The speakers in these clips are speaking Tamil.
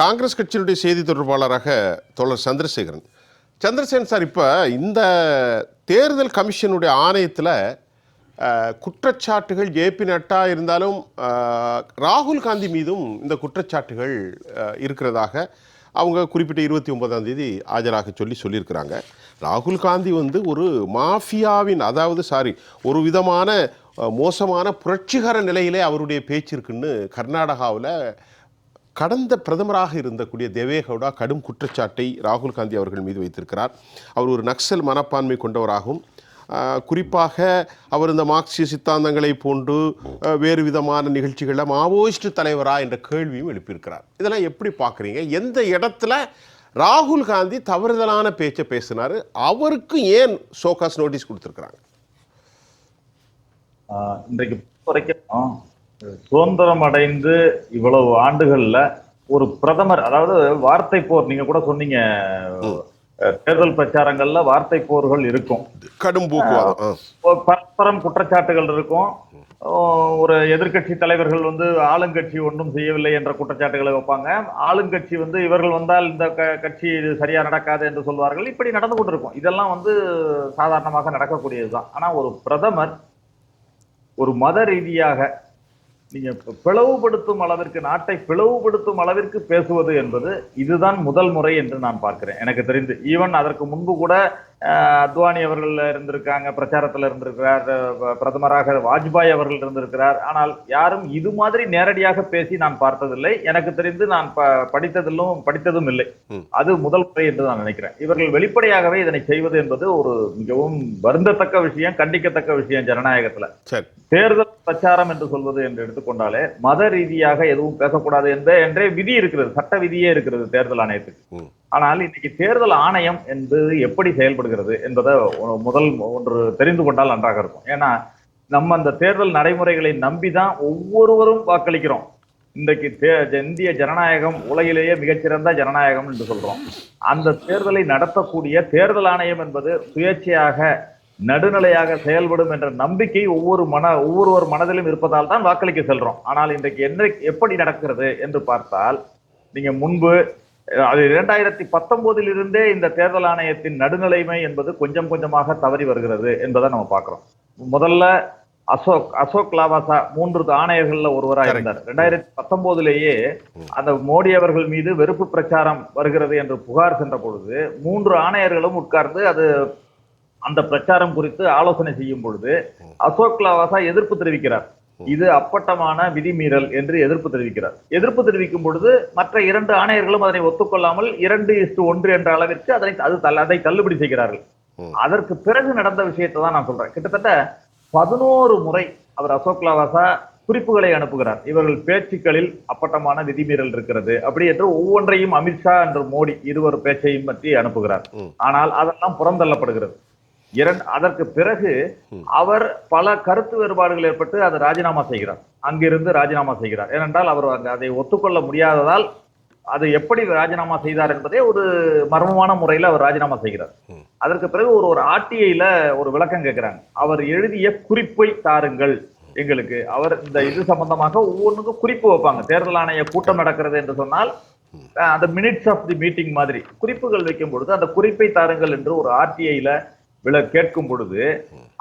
காங்கிரஸ் கட்சியினுடைய செய்தி தொடர்பாளராக தோழர் சந்திரசேகரன். சந்திரசேகரன் சார் இப்போ இந்த தேர்தல் கமிஷனுடைய ஆணையத்தில் குற்றச்சாட்டுகள் ஏபி நட்டா இருந்தாலும் ராகுல் காந்தி மீதும் இந்த குற்றச்சாட்டுகள் இருக்கிறதாக அவங்க குறிப்பிட்ட இருபத்தி ஒன்பதாம் தேதி ஆஜராக சொல்லி சொல்லியிருக்கிறாங்க. ராகுல் காந்தி வந்து ஒரு மாஃபியாவின் அதாவது சாரி ஒரு விதமான மோசமான புரட்சிகர நிலையிலே அவருடைய பேச்சு இருக்குன்னு கர்நாடகாவில் கடந்த பிரதமராக இருந்தக்கூடிய தேவேகவுடா கடும் குற்றச்சாட்டை ராகுல் காந்தி அவர்கள் மீது வைத்திருக்கிறார். அவர் ஒரு நக்சல் மனப்பான்மை கொண்டவராகும் குறிப்பாக அவர் இந்த மார்க்சிய சித்தாந்தங்களை போன்று வேறு விதமான நிகழ்ச்சிகளில் மாவோயிஸ்ட் தலைவரா என்ற கேள்வியும் எழுப்பியிருக்கிறார். இதெல்லாம் எப்படி பார்க்குறீங்க? எந்த இடத்துல ராகுல் காந்தி தவறுதலான பேச்சை பேசினார்? அவருக்கு ஏன் சோகாஸ் நோட்டீஸ் கொடுத்துருக்குறாங்க? இன்றைக்கு வரைக்கும் சுதந்திரம் அடைந்து இவ்வளவு ஆண்டுகள்ல ஒரு பிரதமர் அதாவது வார்த்தை போர் நீங்க கூட சொன்னீங்க தேர்தல் பிரச்சாரங்கள்ல வார்த்தை போர்கள் இருக்கும். கடும் பரஸ்பரம் குற்றச்சாட்டுகள் இருக்கும். ஒரு எதிர்க்கட்சி தலைவர்கள் வந்து ஆளுங்கட்சி ஒன்றும் செய்யவில்லை என்ற குற்றச்சாட்டுகளை வைப்பாங்க. ஆளுங்கட்சி வந்து இவர்கள் வந்தால் இந்த க- கட்சி இது சரியா நடக்காது என்று சொல்வார்கள். இப்படி நடந்து கொண்டிருக்கும். இதெல்லாம் வந்து சாதாரணமாக நடக்கக்கூடியதுதான். ஆனா ஒரு பிரதமர் ஒரு மத ரீதியாக நீங்க பிளவுபடுத்தும் அளவிற்கு நாட்டை பிளவுபடுத்தும் அளவிற்கு பேசுவது என்பது இதுதான் முதல் முறை என்று நான் பார்க்கிறேன். எனக்கு தெரிந்து ஈவன் அதற்கு முன்பு கூட அத்வானி அவர்கள் இருந்திருக்காங்க பிரச்சாரத்தில் இருந்திருக்கிறார் பிரதமராக வாஜ்பாய் அவர்கள் இருந்திருக்கிறார். ஆனால் யாரும் இது மாதிரி நேரடியாக பேசி நான் பார்த்ததில்லை. எனக்கு தெரிந்து நான் ப- படித்ததிலும் படித்ததும் இல்லை. அது முதல் முறை என்று நான் நினைக்கிறேன். இவர்கள் வெளிப்படையாகவே இதனை செய்வது என்பது ஒரு மிகவும் வருந்தத்தக்க விஷயம் கண்டிக்கத்தக்க விஷயம் ஜனநாயகத்துல. தேர்தல் பிரச்சாரம் என்று சொல்வது என்று எடுத்துக்கொண்டாலே மத ரீதியாக எதுவும் பேசக்கூடாது என்ற என்றே விதி இருக்கிறது சட்ட விதியே இருக்கிறது தேர்தல் ஆணையத்துக்கு. ஆனால் இன்னைக்கு தேர்தல் ஆணையம் என்பது எப்படி செயல்படுகிறது என்பதை முதல் ஒன்று தெரிந்து கொண்டால் நன்றாக இருக்கும். ஏன்னா நம்ம அந்த தேர்தல் நடைமுறைகளை நம்பி தான் ஒவ்வொருவரும் வாக்களிக்கிறோம். இன்றைக்கு தே- இந்திய ஜனநாயகம் உலகிலேயே மிகச்சிறந்த ஜனநாயகம் என்று சொல்றோம். அந்த தேர்தலை நடத்தக்கூடிய தேர்தல் ஆணையம் என்பது சுயேட்சையாக நடுநிலையாக செயல்படும் என்ற நம்பிக்கை ஒவ்வொரு மன ஒவ்வொருவர் மனதிலும் இருப்பதால் தான் வாக்களிக்க செல்றோம். ஆனால் இன்றைக்கு என்ன எப்படி நடக்கிறது என்று பார்த்தால் நீங்க முன்பு அது இரண்டாயிரத்தி பத்தொன்பதில் இருந்தே இந்த தேர்தல் ஆணையத்தின் நடுநிலைமை என்பது கொஞ்சம் கொஞ்சமாக தவறி வருகிறது என்பதை நம்ம பார்க்கிறோம். முதல்ல அசோக் அசோக் லாவாசா மூன்று ஆணையர்கள்ல ஒருவராக. இருந்தார். ரெண்டாயிரத்தி பத்தொன்பதுலேயே அந்த மோடி அவர்கள் மீது வெறுப்பு பிரச்சாரம் வருகிறது என்று புகார் சென்ற பொழுது மூன்று ஆணையர்களும் உட்கார்ந்து அது அந்த பிரச்சாரம் குறித்து ஆலோசனை செய்யும் பொழுது அசோக் லாவாசா எதிர்ப்பு தெரிவிக்கிறார். இது அப்பட்டமான விதிமீறல் என்று எதிர்ப்பு தெரிவிக்கிறார். எதிர்ப்பு தெரிவிக்கும் பொழுது மற்ற இரண்டு ஆணையர்களும் அதனை ஒத்துக்கொள்ளாமல் இரண்டு இஸ்டு ஒன்று என்ற அளவிற்கு அதனை அது அதை தள்ளுபடி செய்கிறார்கள். அதற்கு பிறகு நடந்த விஷயத்தை தான் நான் சொல்றேன். கிட்டத்தட்ட பதினோரு முறை அவர் அசோக் லாவாசா குறிப்புகளை அனுப்புகிறார். இவர்கள் பேச்சுக்களில் அப்பட்டமான விதிமீறல் இருக்கிறது அப்படி என்று ஒவ்வொன்றையும் அமித்ஷா என்று மோடி இருவர் பேச்சையும் பற்றி அனுப்புகிறார். ஆனால் அதெல்லாம் புறந்தள்ளப்படுகிறது. இரண்டு அதற்கு பிறகு அவர் பல கருத்து வேறுபாடுகள் ஏற்பட்டு அதை ராஜினாமா செய்கிறார். அங்கிருந்து ராஜினாமா செய்கிறார். ஏனென்றால் அவர் அதை ஒத்துக்கொள்ள முடியாததால் அதை எப்படி ராஜினாமா செய்தார் என்பதே ஒரு மர்மமான முறையில் அவர் ராஜினாமா செய்கிறார். அதற்கு பிறகு ஒரு ஒரு ஆர்டிஐல ஒரு விளக்கம் கேட்கிறாங்க. அவர் எழுதிய குறிப்பை தாருங்கள் எங்களுக்கு. அவர் இந்த இது சம்பந்தமாக ஒவ்வொன்றுக்கும் குறிப்பு வைப்பாங்க. தேர்தல் ஆணைய கூட்டம் நடக்கிறது என்று சொன்னால் அந்த மினிட்ஸ் ஆஃப் தி மீட்டிங் மாதிரி குறிப்புகள் வைக்கும் பொழுது அந்த குறிப்பை தாருங்கள் என்று ஒரு ஆர்டிஐல விள கேட்கும் பொழுது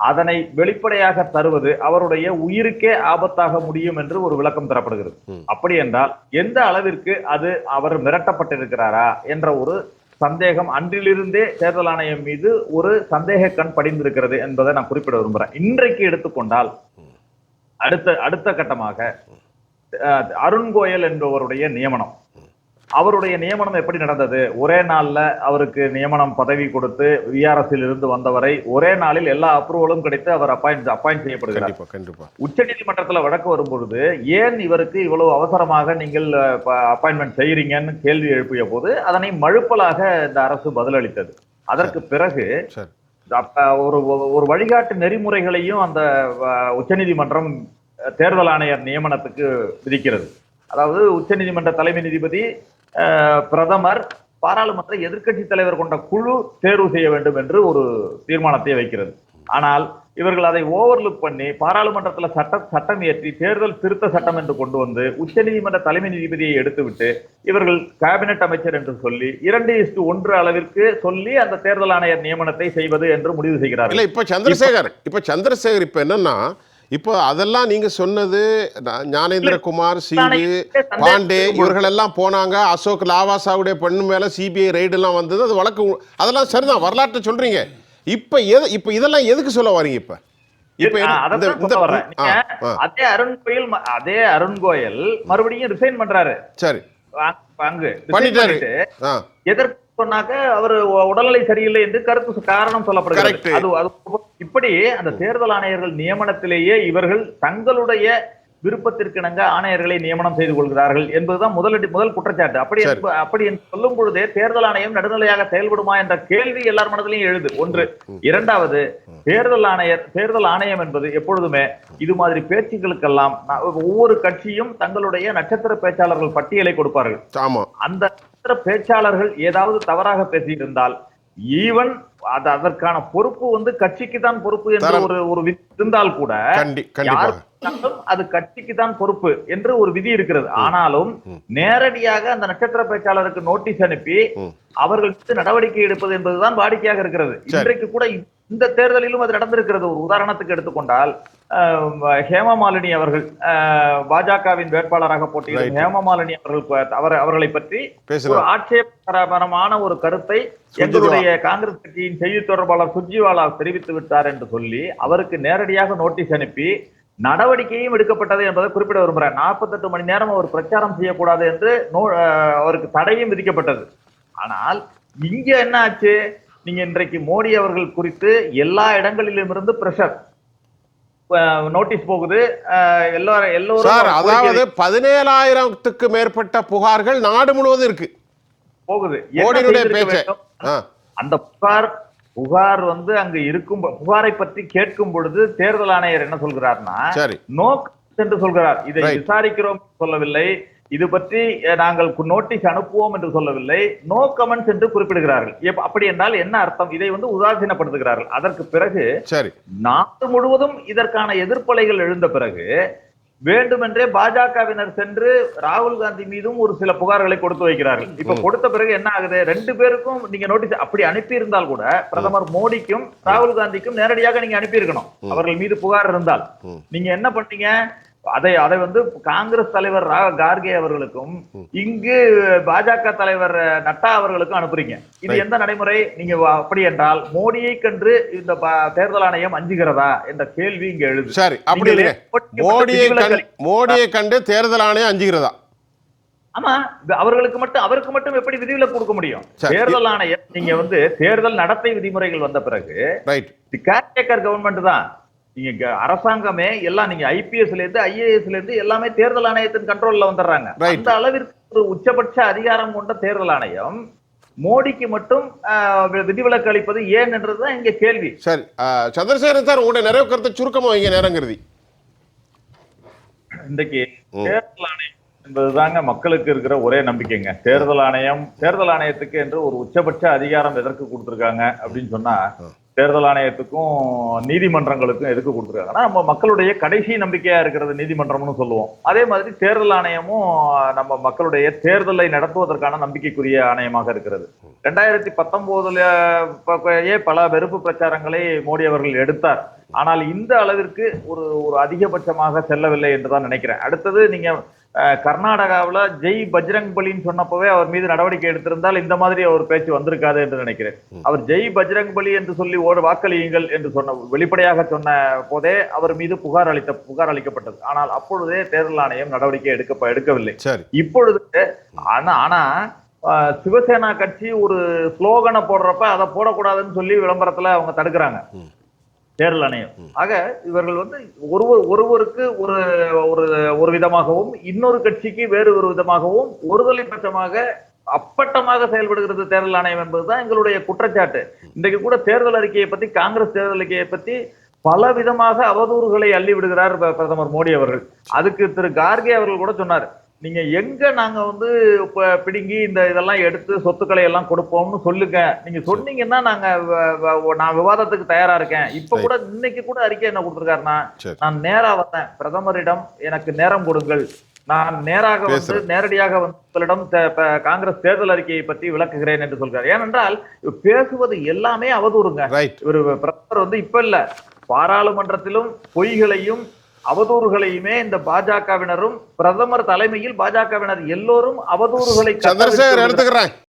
அதனை வெளிப்படையாக தருவது அவருடைய உயிருக்கே ஆபத்தாக முடியும் என்று ஒரு விளக்கம் தரப்படுகிறது. அப்படி என்றால் எந்த அளவிற்கு அது அவர் மிரட்டப்பட்டிருக்கிறாரா என்ற ஒரு சந்தேகம் அன்றிலிருந்தே தேர்தல் ஆணையம் மீது ஒரு சந்தேக கண் படிந்திருக்கிறது என்பதை நான் குறிப்பிட விரும்புறேன். இன்றைக்கு எடுத்துக்கொண்டால் அடுத்த அடுத்த கட்டமாக அருண் கோயல் என்பவருடைய நியமனம். அவருடைய நியமனம் எப்படி நடந்தது? ஒரே நாள்ல அவருக்கு நியமனம் பதவி கொடுத்து விஆர்எஸ்ல இருந்து வந்தவரை ஒரே நாளில் எல்லா அப்ரூவலும் கிடைத்து அவர் அப்பாயிண்ட் அப்பாயிண்ட் செய்யப்படுகிறார். கண்டிப்பா கண்டிப்பா. உச்சநீதிமன்றத்துல வழக்கு வரும்பொழுது ஏன் இவருக்கு இவ்வளவு அவசரமாக நீங்கள் அப்பாயின்மெண்ட் செய்யறீங்கன்னு கேள்வி எழுப்பிய போது அதனை மழுப்பலாக இந்த அரசு பதிலளித்தது. அதற்கு பிறகு ஒரு ஒரு வழிகாட்டு நெறிமுறைகளையும் அந்த உச்சநீதிமன்றம் தேர்தல் ஆணையர் நியமனத்துக்கு விதிக்கிறது. அதாவது உச்சநீதிமன்ற தலைமை நீதிபதி பிரதமர் பாராளுமன்ற எதிர்க்கட்சி தலைவர் கொண்ட குழு தேர்வு செய்ய வேண்டும் என்று ஒரு தீர்மானத்தை வைக்கிறது. ஆனால் இவர்கள் அதை ஓவர்லுக் பண்ணி பாராளுமன்றத்தில் சட்ட சட்டம் இயற்றி தேர்தல் திருத்த சட்டம் என்று கொண்டு வந்து உச்சநீதிமன்ற தலைமை நீதிபதியை எடுத்துவிட்டு இவர்கள் கேபினெட் அமைச்சர் என்று சொல்லி இரண்டு இஸ்டு ஒன்று அளவிற்கு சொல்லி அந்த தேர்தல் ஆணையர் நியமனத்தை செய்வது என்று முடிவு செய்கிறார்கள். இப்ப சந்திரசேகர் இப்ப சந்திரசேகர் இப்ப என்னன்னா இப்போ அதெல்லாம் நீங்க சொன்னது ஞானேந்திரகுமார் சிங்கு பாண்டே இவர்கள் எல்லாம் போனாங்க. அசோக் லாவாசாவுடைய பெண்ணு மேல சிபிஐ ரைடு எல்லாம் வந்தது. அது வழக்கு அதெல்லாம் சரிதான். வரலாற்றை சொல்றீங்க. இப்ப எது இப்ப இதெல்லாம் எதுக்கு சொல்ல வரீங்க இப்ப? அதே அருண் கோயில் அதே அருண் கோயல் மறுபடியும் ரிசைன் பண்றாரு. சரி. அங்கு பண்ணிட்டாரு. எதற்கு சொன்னாக்க அவர் உடல்நிலை சரியில்லை என்று கருத்து காரணம் சொல்லப்படுகிறது. அது இப்படி அந்த தேர்தல் ஆணையர்கள் நியமனத்திலேயே இவர்கள் தங்களுடைய விருப்பத்திற்கிணங்க ஆணையர்களை நியமனம் செய்து கொள்கிறார்கள் என்பதுதான் முதலடி முதல் குற்றச்சாட்டு. அப்படி அப்படி என்று சொல்லும் பொழுதே தேர்தல் ஆணையம் நடுநிலையாக செயல்படுமா என்ற கேள்வி எல்லார் மனதிலையும் எழுது. ஒன்று. இரண்டாவது தேர்தல் ஆணையர் தேர்தல் ஆணையம் என்பது எப்பொழுதுமே இது மாதிரி பேச்சுக்களுக்கெல்லாம் ந- ஒவ்வொரு கட்சியும் தங்களுடைய நட்சத்திர பேச்சாளர்கள் பட்டியலை கொடுப்பார்கள். அந்த நட்சத்திர பேச்சாளர்கள் ஏதாவது தவறாக பேசியிருந்தால் ஈவன் அது அதற்கான பொறுப்பு வந்து கட்சிக்கு தான் பொறுப்பு என்ற. ஒரு ஒரு விதி இருந்தால் கூட அது கட்சிக்கு தான் பொறுப்பு என்று ஒரு விதி இருக்கிறது ஆனாலும் நேரடியாக அந்த நட்சத்திர பேச்சாளருக்கு நோட்டீஸ் அனுப்பி ம். அவர்கள் மீது நடவடிக்கை எடுப்பது என்பதுதான் வாடிக்கையாக இருக்கிறது. இன்றைக்கு கூட இந்த தேர்தலிலும் அது நடந்திருக்கிறது ஒரு உதாரணத்துக்கு எடுத்துக்கொண்டால் ஹேமமாலினி அவர்கள் பாஜகவின் வேட்பாளராக போட்டியிடும். ஹேமமாலினி அவர்கள் அவர் அவர்களை பற்றி ஒரு ஆட்சேபகரமான ஒரு கருத்தை எங்களுடைய காங்கிரஸ் கட்சியின் செய்தி தொடர்பாளர் சுர்ஜிவாலா தெரிவித்து விட்டார் என்று சொல்லி அவருக்கு நேரடியாக நோட்டீஸ் அனுப்பி நடவடிக்கையும் எடுக்கப்பட்டது என்பதை குறிப்பிட விரும்புகிறேன் நாற்பத்தெட்டு மணி நேரம் அவர் பிரச்சாரம் செய்யக்கூடாது என்று நோ- அவருக்கு தடையும் விதிக்கப்பட்டது. ஆனால் இங்க என்ன ஆச்சு? நீங்க இன்றைக்கு மோடி அவர்கள் குறித்து எல்லா இடங்களிலும் இருந்து பிரஷர் நோட்டீஸ் போகுது. எல்லாரும் எல்லோரும் சார் அதாவது பதினேழாயிரத்துக்கு மேற்பட்ட புகார்கள் நாடு முழுவதும் இருக்கு. போகுது. அந்த புகார் புகார் வந்து அங்க இருக்கும் புகாரை பற்றி கேட்கும் பொழுது தேர்தல் ஆணையர் என்ன சொல்கிறார்னா சரி. நோ என்று சொல்கிறார். இதை. விசாரிக்கிறோம் சொல்லவில்லை. இது பற்றி நாங்கள் நோட்டீஸ் அனுப்புவோம் என்று சொல்லவில்லை. நோ கமெண்ட்ஸ் என்று குறிப்பிடுகிறார்கள். அப்படி என்றால் என்ன அர்த்தம்? இதை வந்து உதாசீனப்படுத்துகிறார்கள். அதற்கு பிறகு நாடு முழுவதும் இதற்கான எதிர்ப்பலைகள் எழுந்த பிறகு வேண்டுமென்றே பாஜகவினர் சென்று ராகுல் காந்தி மீதும் ஒரு சில புகார்களை கொடுத்து வைக்கிறார்கள். இப்ப கொடுத்த பிறகு என்ன ஆகுது? ரெண்டு பேருக்கும் நீங்க நோட்டீஸ் அப்படி அனுப்பி இருந்தால் கூட பிரதமர் மோடிக்கும் ராகுல் காந்திக்கும் நேரடியாக நீங்க அனுப்பி இருக்கணும் அவர்கள் மீது புகார் இருந்தால். நீங்க என்ன பண்ணீங்க? அதை அதை வந்து காங்கிரஸ் தலைவர் கார்கே அவர்களுக்கும் இங்கு பாஜக தலைவர் நட்டா அவர்களுக்கும் அனுப்புறீங்க. இது. எந்த நடைமுறை? நீங்க அப்படி என்றால் மோடியை கண்டு இந்த தேர்தல் ஆணையம் அஞ்சுகிறதா என்ற கேள்வி இங்க எழுது. சரி அப்படி மோடியை மோடியை கண்டு தேர்தல் ஆணையம் அஞ்சுகிறதா? ஆமா அவர்களுக்கு மட்டும் அவருக்கு மட்டும் எப்படி விதிவிலக்கு கொடுக்க முடியும். தேர்தல் ஆணையம் நீங்க வந்து தேர்தல் நடத்தை விதிமுறைகள் வந்த பிறகு கவர்மெண்ட் தான். நீங்க அரசாங்கமே எல்லாம் நீங்க ஐபிஎஸ்ல இருந்து ஐஏஎஸ்ல இருந்து எல்லாமே தேர்தல் ஆணையத்தின் கண்ட்ரோல்ல வந்துடுறாங்க. அந்த அளவிற்கு ஒரு உச்சபட்ச அதிகாரம் கொண்ட தேர்தல் ஆணையம் மோடிக்கு மட்டும் விதிவிலக்கு அளிப்பது ஏன் என்றதுதான் இங்க கேள்வி. சரி சந்திரசேகரன் சார் உங்களுடைய நிறைவு கருத்தை சுருக்கமா வைங்க நேரங்கிறது. இன்றைக்கு தேர்தல் ஆணையம் என்பதுதாங்க மக்களுக்கு இருக்கிற ஒரே நம்பிக்கைங்க. தேர்தல் ஆணையம் தேர்தல் ஆணையத்துக்கு என்று ஒரு உச்சபட்ச அதிகாரம் எதற்கு கொடுத்திருக்காங்க அப்படின்னு சொன்னா தேர்தல் ஆணையத்துக்கும் நீதிமன்றங்களுக்கும் எதுக்கு கொடுத்துருக்காங்கன்னா நம்ம மக்களுடைய கடைசி நம்பிக்கையா இருக்கிறது நீதிமன்றம்னு சொல்லுவோம். அதே மாதிரி தேர்தல் ஆணையமும் நம்ம மக்களுடைய தேர்தலை நடத்துவதற்கான நம்பிக்கைக்குரிய ஆணையமாக இருக்கிறது. ரெண்டாயிரத்தி பத்தொன்பதுலயே பல வெறுப்பு பிரச்சாரங்களை மோடி அவர்கள் எடுத்தார். ஆனால் இந்த அளவிற்கு ஒரு ஒரு அதிகபட்சமாக செல்லவில்லை என்றுதான் நினைக்கிறேன். அடுத்தது நீங்க கர்நாடகாவுல ஜெய் பஜ்ரங் பலின்னு சொன்னப்பவே அவர் மீது நடவடிக்கை எடுத்திருந்தால் இந்த மாதிரி ஒரு பேச்சு வந்திருக்காது என்று நினைக்கிறேன். அவர் ஜெய் பஜ்ரங் பலி என்று சொல்லி ஓடு வாக்களியுங்கள் என்று சொன்ன வெளிப்படையாக சொன்ன போதே அவர் மீது புகார் அளித்த புகார் அளிக்கப்பட்டது. ஆனால் அப்பொழுதே தேர்தல் ஆணையம் நடவடிக்கை எடுக்க எடுக்கவில்லை. இப்பொழுது ஆனா ஆனா சிவசேனா கட்சி ஒரு ஸ்லோகனை போடுறப்ப அதை போடக்கூடாதுன்னு சொல்லி விளம்பரத்துல அவங்க தடுக்கிறாங்க. தேர்தல் ஆணையம். ஆக இவர்கள் வந்து ஒருவர் ஒருவருக்கு ஒரு ஒரு ஒரு விதமாகவும் இன்னொரு கட்சிக்கு வேறு ஒரு விதமாகவும் ஒருதலை பட்சமாக அப்பட்டமாக செயல்படுகிறது தேர்தல் ஆணையம் என்பதுதான் எங்களுடைய குற்றச்சாட்டு. இன்றைக்கு கூட தேர்தல் அறிக்கையை பத்தி காங்கிரஸ் தேர்தல் அறிக்கையை பத்தி பல விதமாக அவதூறுகளை அள்ளி விடுகிறார் ப- பிரதமர் மோடி அவர்கள். அதுக்கு திரு கார்கே அவர்கள் கூட சொன்னார். நீங்க எங்க நாங்க வந்து இப்ப பிடுங்கி இந்த இதெல்லாம் எடுத்து சொத்துக்களை எல்லாம் கொடுப்போம்னு சொல்லுங்க. நீங்க சொன்னீங்கன்னா நாங்க நான் விவாதத்துக்கு தயாரா இருக்கேன். இப்ப கூட இன்னைக்கு கூட அறிக்கை என்ன கொடுத்திருக்காருன்னா நான் நேரா வந்தேன். பிரதமரிடம் எனக்கு நேரம் கொடுங்கள். நான் நேராக வந்து. நேரடியாக வந்து உங்களிடம் காங்கிரஸ் தேர்தல் அறிக்கையை பற்றி விளக்குகிறேன் என்று சொல்கிறார். ஏனென்றால் பேசுவது எல்லாமே அவதூறுங்க. இவர் பிரதமர் வந்து இப்ப இல்ல. பாராளுமன்றத்திலும் பொய்களையும் அவதூறுகளையுமே இந்த பாஜகவினரும் பிரதமர் தலைமையில் பாஜகவினர் எல்லோரும் அவதூறுகளை